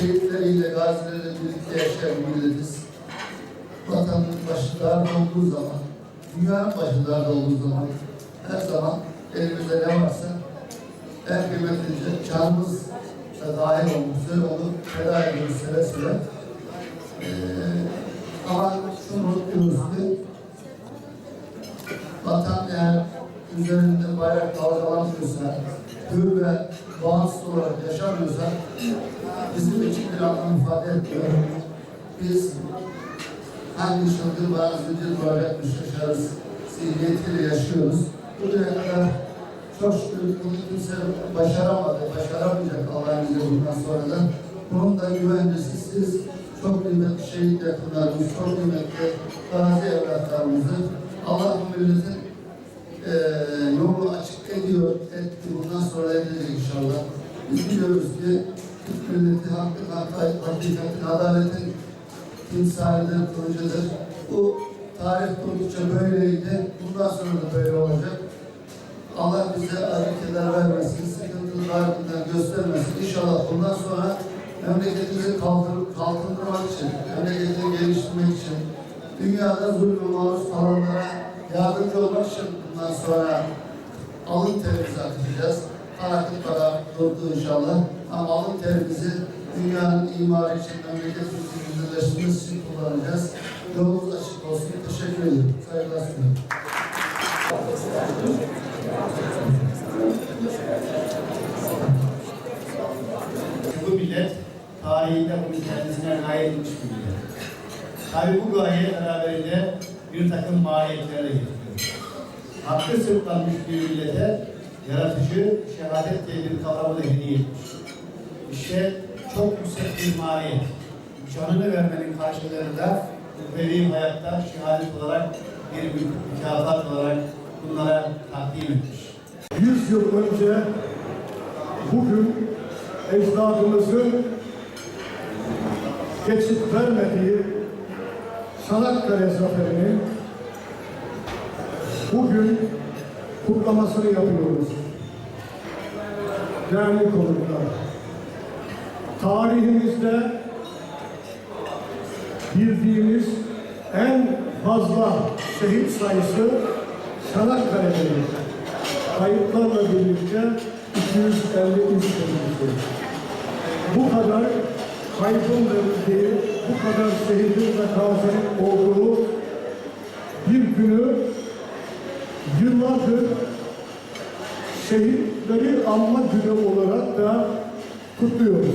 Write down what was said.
şehitleriyle, gazileriyle birlikte yaşayan milletiz. Vatanın başı olduğu zaman, dünyanın başı darbe olduğu zaman her zaman elimizde ne varsa en kıymetli canımız da dahil olmak onu feda ediyoruz seve seve. Ee, ama şunu unutmuyoruz ki vatan eğer üzerinde bayrak dalgalanmıyorsa, hür ve bağımsız olarak yaşamıyorsa bizim için bir anlam ifade etmiyor. Biz hangi çılgın bazı zincir varacakmış yaşarız zihniyetiyle yaşıyoruz. Buraya kadar çok şükür bunu kimse başaramadı, başaramayacak Allah'ın izniyle bundan sonra da. Bunun da güvencesi siz çok kıymetli şehit yakınlarımız, çok kıymetli gazi evlatlarımızı Allah bu milletin eee yolu açık ediyor, etti. Bundan sonra edecek inşallah. Biz biliyoruz ki Türk milleti hakkın, hakkı, hakikatin, adaletin timsalidir, kılıcıdır. Bu tarih boyunca böyleydi. Bundan sonra da böyle olacak. Allah bize acı vermesin, sıkıntılı ardından göstermesin. İnşallah bundan sonra memleketimizi kalkın, kalkındırmak için, memleketini geliştirmek için, dünyada zulmü maruz kalanlara yardımcı olmak için bundan sonra alın terimizi akıtacağız. Haraket para durdu inşallah. Ama alın terimizi dünyanın imarı için, memleketimizin güzelleştirmesi için kullanacağız. Yolumuz açık olsun. Teşekkür ederim. Saygılar sunuyorum. Bu millet tarihinde bunu kendisine layık etmiş bir millet. Tabi bu gaye beraberinde bir takım maliyetlerle getiriyor. Hakkı sırtlanmış bir millete yaratıcı şehadet diye bir kavramı da hediye etmiş. İşte çok yüksek bir maliyet. Canını vermenin karşılığında uhrevi hayatta şehadet olarak bir mükafat olarak bunlara takdim etmiş. 100 yıl önce bugün ecdadımızın geçit vermediği Çanakkale Zaferi'nin bugün kutlamasını yapıyoruz. Değerli konuklar, tarihimizde bildiğimiz en fazla şehit sayısı Çanakkale'dedir. Kayıplarla birlikte 253 şehit. Bu kadar kaybın verildiği, bu kadar şehidin ve gazinin olduğu bir günü yıllardır şehitleri anma günü olarak da kutluyoruz.